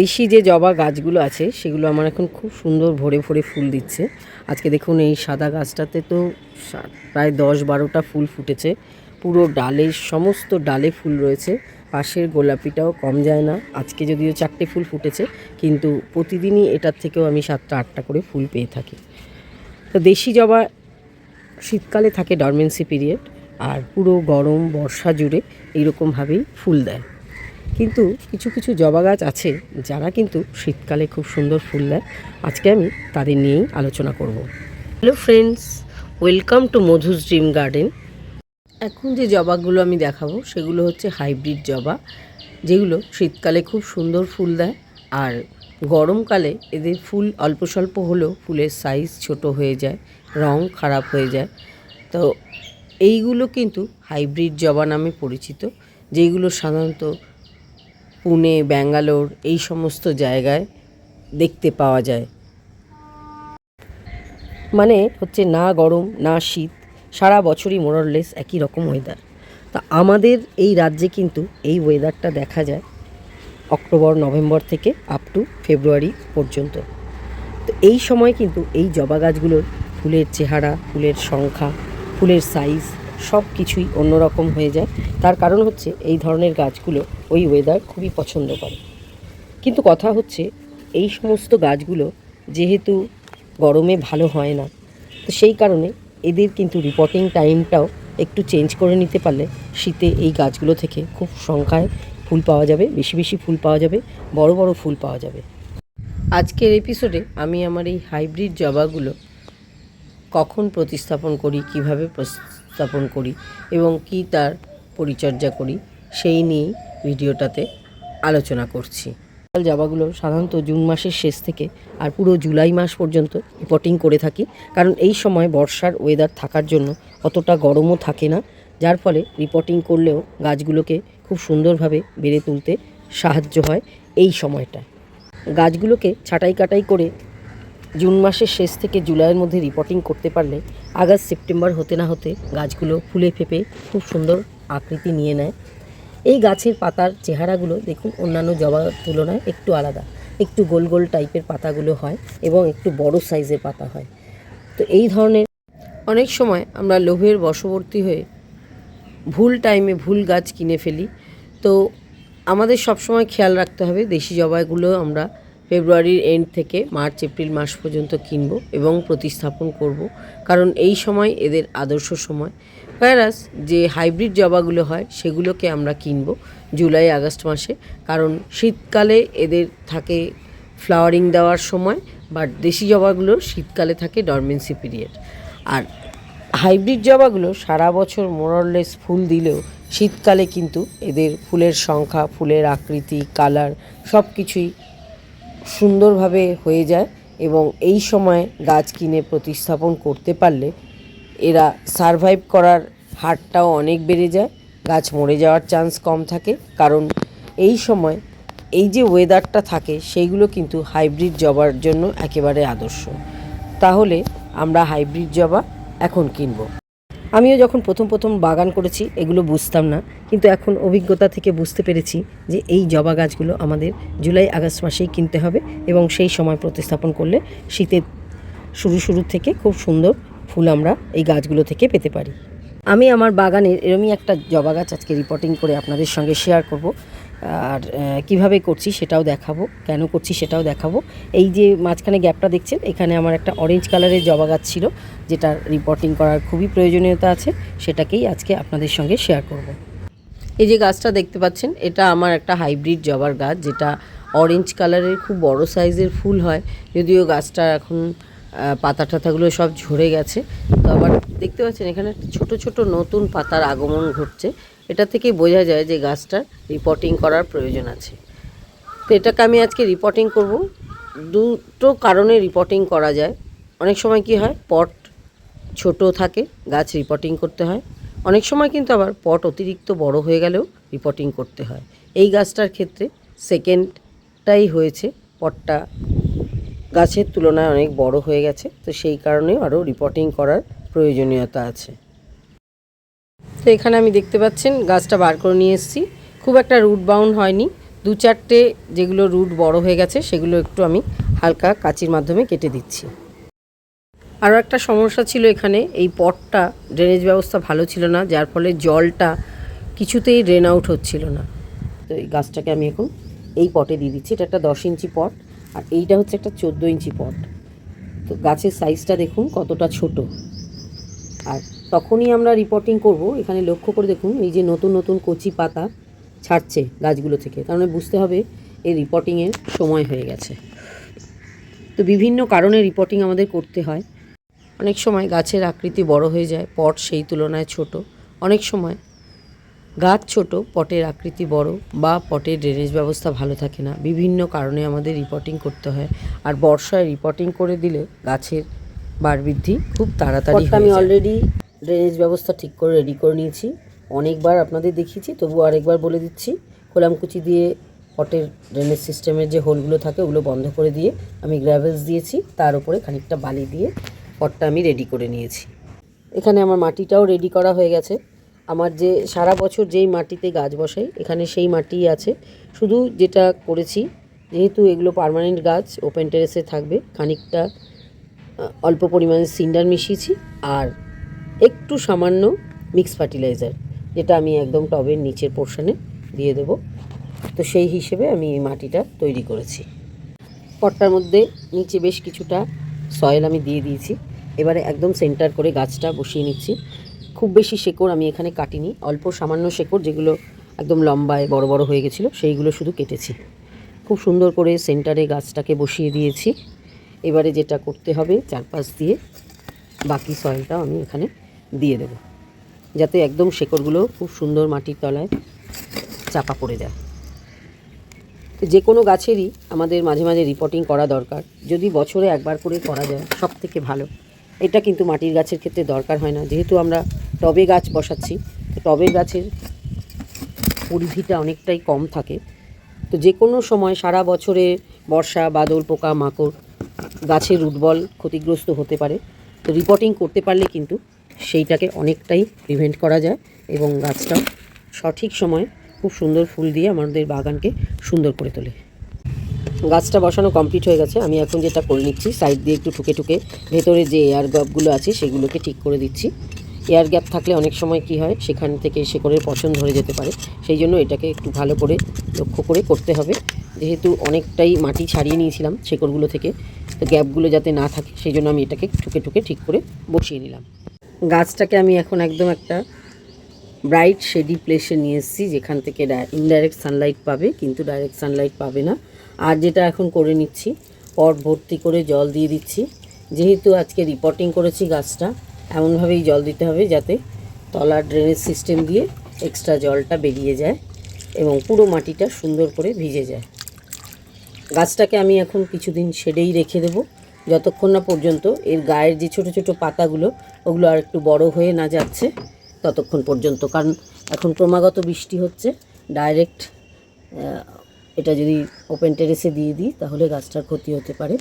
দেশি যে জবা গাছগুলো আছে, সেগুলো আমার এখন খুব সুন্দর ভরে ভরে ফুল দিচ্ছে। আজকে দেখুন এই সাদা গাছটাতে তো প্রায় দশ বারোটা ফুল ফুটেছে। পুরো ডালে সমস্ত ডালে ফুল রয়েছে। পাশের গোলাপিটাও কম যায় না। আজকে যদিও চারটে ফুল ফুটেছে, কিন্তু প্রতিদিনই এটার থেকেও আমি সাতটা, আটটা করে ফুল পেয়ে থাকি। তো দেশি জবা শীতকালে থাকে ডরমেন্সি পিরিয়ড আর পুরো গরম, বর্ষা জুড়ে এইরকমভাবেই ফুল দেয়। কিন্তু কিছু কিছু জবা গাছ আছে যারা কিন্তু শীতকালে খুব সুন্দর ফুল দেয়। আজকে আমি তাদের নিয়েই আলোচনা করব। Hello friends, welcome to Madhu's dream garden. এখন যে জবাগুলো আমি দেখাবো সেগুলো হচ্ছে হাইব্রিড জবা, যেগুলো শীতকালে খুব সুন্দর ফুল দেয়। আর গরমকালে এদের ফুল অল্প স্বল্প হলেও ফুলের সাইজ ছোট হয়ে যায়, রং খারাপ হয়ে যায়। তো এইগুলো কিন্তু হাইব্রিড জবা নামে পরিচিত, যেগুলো সাধারণত পুনে, ব্যাঙ্গালোর এই সমস্ত জায়গায় দেখতে পাওয়া যায়। মানে হচ্ছে না গরম, না শীত, সারা বছরই মোরললেস একই রকম ওয়েদার তা আমাদের এই রাজ্যে কিন্তু এই ওয়েদারটা দেখা যায় অক্টোবর, নভেম্বর থেকে আপ টু ফেব্রুয়ারি পর্যন্ত। তো এই সময় কিন্তু এই জবা গাছগুলোর ফুলের চেহারা, ফুলের সংখ্যা, ফুলের সাইজ সব কিছুই অন্যরকম হয়ে যায়। তার কারণ হচ্ছে এই ধরনের গাছগুলো ওই ওয়েদার খুবই পছন্দ করে। কিন্তু কথা হচ্ছে এই সমস্ত গাছগুলো যেহেতু গরমে ভালো হয় না, তো সেই কারণে এদের কিন্তু রিপোর্টিং টাইমটাও একটু চেঞ্জ করে নিতে পারলে শীতে এই গাছগুলো থেকে খুব সংখ্যায় ফুল পাওয়া যাবে, বেশি বেশি ফুল পাওয়া যাবে, বড় বড় ফুল পাওয়া যাবে। আজকের এপিসোডে আমি আমার এই হাইব্রিড জবাগুলো কখন প্রতিস্থাপন করি, কীভাবে প্রতিস্থাপন করি এবং কি তার পরিচর্যা করি সেই নিয়েই ভিডিওটাতে আলোচনা করছি। লাল জবাগুলো সাধারণত জুন মাসের শেষ থেকে আর পুরো জুলাই মাস পর্যন্ত রিপোর্টিং করে থাকি। কারণ এই সময় বর্ষার ওয়েদার থাকার জন্য অতটা গরমও থাকে না, যার ফলে রিপোর্টিং করলেও গাছগুলোকে খুব সুন্দরভাবে বেড়ে তুলতে সাহায্য হয় এই সময়টা গাছগুলোকে ছাঁটাই কাটাই করে জুন মাসের শেষ থেকে জুলাইয়ের মধ্যে রিপোর্টিং করতে পারলে আগস্ট, সেপ্টেম্বর হতে না হতে গাছগুলো ফুলে ফেপে খুব সুন্দর আকৃতি নিয়ে নেয়। এই গাছের পাতার চেহারাগুলো দেখুন অন্যান্য জবার তুলনায় একটু আলাদা। একটু গোল গোল টাইপের পাতাগুলো হয় এবং একটু বড় সাইজের পাতা হয়। তো এই ধরনের অনেক সময় আমরা লোভের বশবর্তী হয়ে ভুল টাইমে ভুল গাছ কিনে ফেলি। তো আমাদের সবসময় খেয়াল রাখতে হবে দেশি জবাইগুলো আমরা ফেব্রুয়ারির এন্ড থেকে মার্চ, এপ্রিল মাস পর্যন্ত কিনবো এবং প্রতিস্থাপন করব। কারণ এই সময় এদের আদর্শ সময়। প্যারাস যে হাইব্রিড জবাগুলো হয়, সেগুলোকে আমরা কিনব জুলাই, আগস্ট মাসে। কারণ শীতকালে এদের থাকে ফ্লাওয়ারিং দেওয়ার সময় বাট দেশি জবাগুলোর শীতকালে থাকে ডরমেন্সি পিরিয়ড আর হাইব্রিড জবাগুলো সারা বছর মোরললেস ফুল দিলেও শীতকালে কিন্তু এদের ফুলের সংখ্যা, ফুলের আকৃতি কালার সব কিছুই সুন্দরভাবে হয়ে যায় এবং এই সময় গাছ কিনে প্রতিস্থাপন করতে পারলে এরা সারভাইভ করার হারটাও অনেক বেড়ে যায়, গাছ মরে যাওয়ার চান্স কম থাকে। কারণ এই সময় এই যে ওয়েদারটা থাকে, সেইগুলো কিন্তু হাইব্রিড জবার জন্য একেবারে আদর্শ। তাহলে আমরা হাইব্রিড জবা এখন কিনবো। আমিও যখন প্রথম প্রথম বাগান করেছি, এগুলো বুঝতাম না। কিন্তু এখন অভিজ্ঞতা থেকে বুঝতে পেরেছি যে এই জবা গাছগুলো আমাদের জুলাই, আগস্ট মাসেই কিনতে হবে এবং সেই সময় প্রতিস্থাপন করলে শীতের শুরু শুরু থেকে খুব সুন্দর ফুল আমরা এই গাছগুলো থেকে পেতে পারি। আমি আমার বাগানের এরমই একটা জবা গাছ আজকে রিপোর্টিং করে আপনাদের সঙ্গে শেয়ার করব। আর কীভাবে করছি সেটাও দেখাবো, কেন করছি সেটাও দেখাবো এই যে মাঝখানে গ্যাপটা দেখছেন, এখানে আমার একটা অরেঞ্জ কালারের জবা গাছ ছিল যেটা রিপোর্টিং করার খুবই প্রয়োজনীয়তা আছে, সেটাকেই আজকে আপনাদের সঙ্গে শেয়ার করব। এই যে গাছটা দেখতে পাচ্ছেন, এটা আমার একটা হাইব্রিড জবার গাছ, যেটা অরেঞ্জ কালারের খুব বড় সাইজের ফুল হয়, যদিও গাছটা এখন পাতা টাতাগুলো সব ঝরে গেছে তো আবার দেখতে পাচ্ছেন, এখানে ছোট ছোট নতুন পাতার আগমন ঘটছে এটা থেকে বোঝা যায় যে গাছটার রিপোর্টিং করার প্রয়োজন আছে। তো এটাকে আমি আজকে রিপোর্টিং করব। দুটো কারণে রিপোর্টিং করা যায়। অনেক সময় কি হয় পট ছোট থাকে, গাছ রিপোর্টিং করতে হয়। অনেক সময় কিন্তু আবার পট অতিরিক্ত বড় হয়ে গেলেও রিপোর্টিং করতে হয়। এই গাছটার ক্ষেত্রে সেকেন্ডটাই হয়েছে। পটটা গাছের তুলনায় অনেক বড় হয়ে গেছে। তো সেই কারণে আরও রিপোর্টিং করার প্রয়োজনীয়তা আছে। তো এখানে আমি দেখতে পাচ্ছেন গাছটা বার করে নিয়ে এসেছি। খুব একটা রুট বাউন্ড হয়নি। দু চারটে যেগুলো রুট বড় হয়ে গেছে, সেগুলো একটু আমি হালকা কাচির মাধ্যমে কেটে দিচ্ছি। আরও একটা সমস্যা ছিল এখানে, এই পটটা ড্রেনেজ ব্যবস্থা ভালো ছিল না, যার ফলে জলটা কিছুতেই ড্রেন আউট হচ্ছিল না। তো এই গাছটাকে আমি এখন এই পটে দিয়ে দিচ্ছি। এটা একটা দশ ইঞ্চি পট, আর এইটা হচ্ছে একটা চোদ্দ ইঞ্চি পট। তো গাছের সাইজটা দেখুন কতটা ছোট। আর তখনই আমরা রিপোর্টিং করব। এখানে লক্ষ্য করে দেখুন, এই যে নতুন নতুন কচি পাতা ছাড়ছে গাছগুলো থেকে। তার মানে বুঝতে হবে এই রিপোর্টিংয়ের সময় হয়ে গেছে। তো বিভিন্ন কারণে রিপোর্টিং আমাদের করতে হয়। অনেক সময় গাছের আকৃতি বড় হয়ে যায়, পট সেই তুলনায় ছোট। অনেক সময় গাছ ছোট, পটের আকৃতি বড় বা পটের ড্রেনেজ ব্যবস্থা ভালো থাকে না। বিভিন্ন কারণে আমাদের রিপোর্টিং করতে হয়। আর বর্ষায় রিপোর্টিং করে দিলে গাছের বার বৃদ্ধি খুব তাড়াতাড়ি আমি অলরেডি ড্রেনেজ ব্যবস্থা ঠিক করে রেডি করে নিয়েছি। অনেকবার আপনাদের দেখিয়েছি তবু আরেকবার বলে দিচ্ছি, খোলামকুচি দিয়ে পটের ড্রেনেজ সিস্টেমের যে হোলগুলো থাকে ওগুলো বন্ধ করে দিয়ে আমি গ্র্যাভেলস দিয়েছি, তার উপরে খানিকটা বালি দিয়ে পটটা আমি রেডি করে নিয়েছি। এখানে আমার মাটিটাও রেডি করা হয়ে গেছে। আমার যে সারা বছর যেই মাটিতে গাছ বসাই, এখানে সেই মাটিই আছে। শুধু যেটা করেছি, যেহেতু এগুলো পার্মানেন্ট গাছ ওপেন টেরেসে থাকবে, খানিকটা অল্প পরিমাণে সিন্ডার মিশিয়েছি, আর একটু সামান্য মিক্স ফার্টিলাইজার যেটা আমি একদম টবের নিচের পোর্শনে দিয়ে দেবো। তো সেই হিসেবে আমি এই মাটিটা তৈরি করেছি। পটটার মধ্যে নিচে বেশ কিছুটা সয়েল আমি দিয়ে দিয়েছি। এবারে একদম সেন্টার করে গাছটা বসিয়ে নিচ্ছি। খুব বেশি শেকড় আমি এখানে কাটিনি, অল্প সামান্য শেকড় যেগুলো একদম লম্বায় বড় বড় হয়ে গেছিল, সেইগুলো শুধু কেটেছি। খুব সুন্দর করে সেন্টারে গাছটাকে বসিয়ে দিয়েছি। এবারে যেটা করতে হবে, চারপাশ দিয়ে বাকি সয়েলটাও আমি এখানে দিয়ে দেবো। যাতে একদম শেকড়গুলো খুব সুন্দর মাটির তলায় চাপা পড়ে যায়। যে কোনো গাছেরই আমাদের মাঝে মাঝে রিপোর্টিং করা দরকার। যদি বছরে একবার করে করা যায় সব থেকে ভালো। এটা কিন্তু মাটির গাছের ক্ষেত্রে দরকার হয় না। যেহেতু আমরা টবে গাছ বসাচ্ছি টবে গাছের পরিধিটা অনেকটাই কম থাকে। তো যে কোনো সময় সারা বছরে বর্ষা, বাদল, পোকা, মাকড় গাছের উদ্বল ক্ষতিগ্রস্ত হতে পারে। তো রিপোর্টিং করতে পারলে কিন্তু সেইটাকে অনেকটাই প্রিভেন্ট করা যায় এবং গাছটাও সঠিক সময় খুব সুন্দর ফুল দিয়ে আমাদের বাগানকে সুন্দর করে তোলে। গাছটা বসানো কমপ্লিট হয়ে গেছে। আমি এখন যেটা করে নিচ্ছি সাইড দিয়ে একটু ঠুকে ঠুকে ভেতরে যে এয়ার গ্যাপগুলো আছে সেগুলোকে ঠিক করে দিচ্ছি। এয়ার গ্যাপ থাকলে অনেক সময় কি হয়, সেখান থেকে শেকড়ের পছন ধরে যেতে পারে। সেই জন্য এটাকে একটু ভালো করে লক্ষ্য করে করতে হবে। যেহেতু অনেকটাই মাটি ছাড়িয়ে নিয়েছিলাম শেকড়গুলো থেকে, তো গ্যাপগুলো যাতে না থাকে, সেই জন্য আমি এটাকে ঠুকে ঠুকে ঠিক করে বসিয়ে নিলাম। গাছটাকে আমি এখন একদম একটা ব্রাইট শেডি প্লেসে নিয়ে এসেছি, যেখান থেকে ইনডাইরেক্ট সানলাইট পাবে, কিন্তু ডাইরেক্ট সানলাইট পাবে না। আর যেটা এখন করে নিচ্ছি, পট ভর্তি করে জল দিয়ে দিচ্ছি। যেহেতু আজকে রিপোর্টিং করেছি গাছটা, এমনভাবেই জল দিতে হবে যাতে তলার ড্রেনেজ সিস্টেম দিয়ে এক্সট্রা জলটা বেরিয়ে যায় এবং পুরো মাটিটা সুন্দর করে ভিজে যায়। গাছটাকে আমি এখন কিছুদিন শেডেই রেখে দেবো। যতক্ষণ না পর্যন্ত এর গায়ের যে ছোট ছোট পাতাগুলো ওগুলো আর একটু বড় হয়ে না যাচ্ছে ততক্ষণ পর্যন্ত। কারণ এখন ক্রমাগত বৃষ্টি হচ্ছে ডাইরেক্ট এটা যদি ওপেন টেরেসে দিয়ে দিই তাহলে গাছটার ক্ষতি হতে পারে।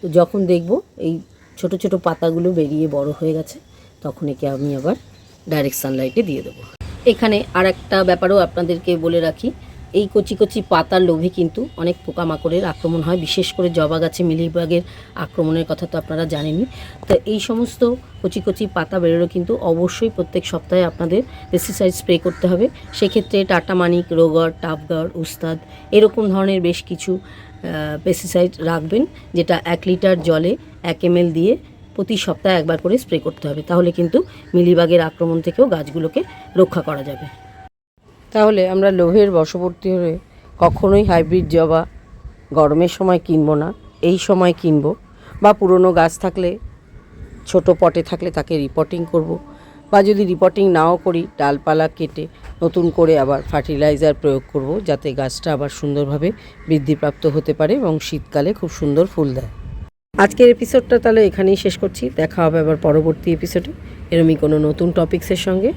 তো যখন দেখব এই ছোট ছোট পাতাগুলো বেরিয়ে বড় হয়ে গেছে, তখন একে আমি আবার ডাইরেক্ট সানলাইটে দিয়ে দেবো। এখানে আর একটা ব্যাপারও আপনাদেরকে বলে রাখি এই কচি কচি পাতার লোভে কিন্তু অনেক পোকামাকড়ের আক্রমণ হয়, বিশেষ করে জবা গাছে, মিলিবাগের আক্রমণের কথা তো আপনারা জানেনই। তো এই সমস্ত কচি কচি পাতা বেরোলে কিন্তু অবশ্যই প্রত্যেক সপ্তাহে আপনাদের পেস্টিসাইড স্প্রে করতে হবে। সেক্ষেত্রে টাটা মানিক, রোগর টাপগার উস্তাদ এরকম ধরনের বেশ কিছু পেস্টিসাইড রাখবেন, যেটা এক লিটার জলে এক এম দিয়ে প্রতি সপ্তাহে একবার করে স্প্রে করতে হবে। তাহলে কিন্তু মিলিবাগের আক্রমণ থেকেও গাছগুলোকে রক্ষা করা যাবে। তাহলে আমরা লোভের বশবর্তী হয়ে কখনোই হাইব্রিড জবা গরমের সময় কিনবো না, এই সময় কিনবো বা পুরনো গাছ থাকলে, ছোট পটে থাকলে তাকে রিপোর্টিং করব বা যদি রিপোর্টিং নাও করি, ডালপালা কেটে নতুন করে আবার ফার্টিলাইজার প্রয়োগ করব যাতে গাছটা আবার সুন্দরভাবে বৃদ্ধিপ্রাপ্ত হতে পারে এবং শীতকালে খুব সুন্দর ফুল দেয়। আজকের এপিসোডটা তাহলে এখানেই শেষ করছি, দেখা হবে আবার পরবর্তী এপিসোডে এরমই কোনো নতুন টপিক্সের সঙ্গে।